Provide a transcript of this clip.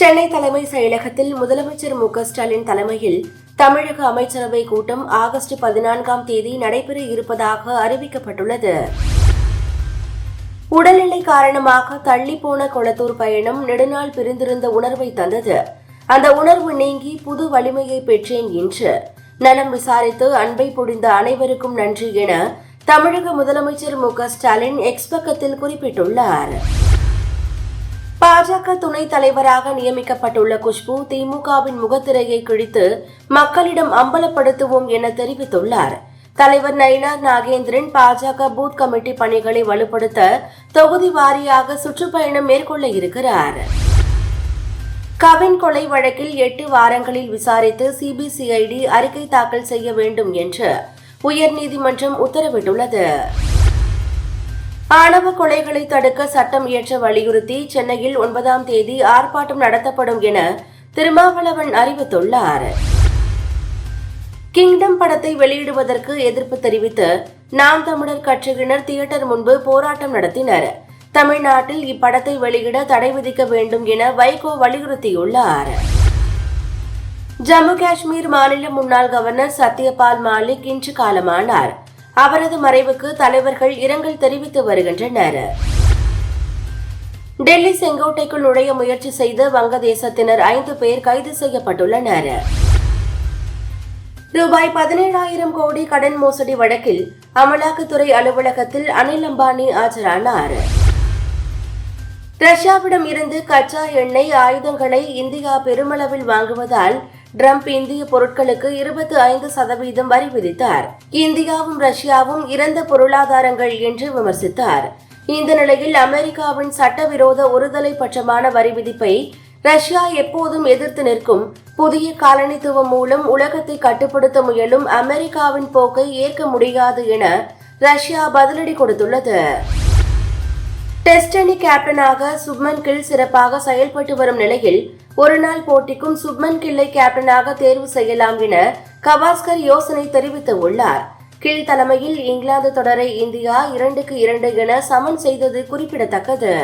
சென்னை தலைமை செயலகத்தில் முதலமைச்சர் மு ஸ்டாலின் தலைமையில் தமிழக அமைச்சரவை கூட்டம் ஆகஸ்ட் பதினான்காம் தேதி நடைபெற இருப்பதாக அறிவிக்கப்பட்டுள்ளது. உடல்நிலை காரணமாக தள்ளிப்போன கொளத்தூர் பயணம் நெடுநாள் பிரிந்திருந்த உணர்வை தந்தது. அந்த உணர்வு நீங்கி புது வலிமையை பெற்றேன் என்று நலம் விசாரித்து அன்பை பொழிந்த அனைவருக்கும் நன்றி என தமிழக முதலமைச்சர் மு ஸ்டாலின் எக்ஸ் பக்கத்தில் குறிப்பிட்டுள்ளார். பாஜக துணைத் தலைவராக நியமிக்கப்பட்டுள்ள குஷ்பு திமுகவின் முகத்திரையை கிழித்து மக்களிடம் அம்பலப்படுத்துவோம் என தெரிவித்துள்ளார். தலைவர் நயினார் நாகேந்திரன் பாஜக பூத் கமிட்டி பணிகளை வலுப்படுத்த தொகுதி வாரியாக சுற்றுப்பயணம் மேற்கொள்ள இருக்கிறார். கவின் கொலை வழக்கில் எட்டு வாரங்களில் விசாரித்து சிபிசிஐடி அறிக்கை தாக்கல் செய்ய வேண்டும் என்று உயர்நீதிமன்றம் உத்தரவிட்டுள்ளது. ஆணவ கொலைகளை தடுக்க சட்டம் இயற்ற வலியுறுத்தி சென்னையில் ஒன்பதாம் தேதி ஆர்ப்பாட்டம் நடத்தப்படும் என திருமாவளவன் அறிவித்துள்ளார். கிங்டம் படத்தை வெளியிடுவதற்கு எதிர்ப்பு தெரிவித்து நாம் தமிழர் கட்சியினர் தியேட்டர் முன்பு போராட்டம் நடத்தினர். தமிழ்நாட்டில் இப்படத்தை வெளியிட தடை விதிக்க வேண்டும் என வைகோ வலியுறுத்தியுள்ளார். ஜம்மு காஷ்மீர் மாநில முன்னாள் கவர்னர் சத்யபால் மாலிக் இன்று காலமானார். அவரது மறைவுக்கு தலைவர்கள் இரங்கல் தெரிவித்து வருகின்றனர். டெல்லி செங்கோட்டைக்குள் நுழைய முயற்சி செய்த வங்கதேசத்தினர் ஐந்து பேர் கைது செய்யப்பட்டுள்ளனர். ரூபாய் பதினேழாயிரம் கோடி கடன் மோசடி வழக்கில் அமலாக்கத்துறை அலுவலகத்தில் அனில் அம்பானி ஆஜரானார். ரஷ்யாவிடம் இருந்து கச்சா எண்ணெய் ஆயுதங்களை இந்தியா பெருமளவில் வாங்குவதால் ட்ரம்ப் இந்திய பொருட்களுக்கு இருபத்தி ஐந்து சதவீதம் வரி விதித்தார். இந்தியாவும் ரஷ்யாவும் இறந்த பொருளாதாரங்கள் என்று விமர்சித்தார். இந்த நிலையில் அமெரிக்காவின் சட்டவிரோத ஒருதலை பட்சமான வரி விதிப்பை ரஷ்யா எப்போதும் எதிர்த்து நிற்கும். புதிய காலனித்துவம் மூலம் உலகத்தை கட்டுப்படுத்த முயலும் அமெரிக்காவின் போக்கை ஏற்க முடியாது என ரஷ்யா பதிலடி கொடுத்துள்ளது. டெஸ்ட் அணி கேப்டனாக சுப்மன் கில் சிறப்பாக செயல்பட்டு வரும் நிலையில் ஒருநாள் போட்டிக்கும் சுப்மன் கில்லை கேப்டனாக தேர்வு செய்யலாம் என கவாஸ்கர் யோசனை தெரிவித்துள்ளார் கீழ் தலைமையில் இங்கிலாந்து தொடரை இந்தியா இரண்டுக்கு இரண்டு என சமன் செய்தது குறிப்பிடத்தக்கது.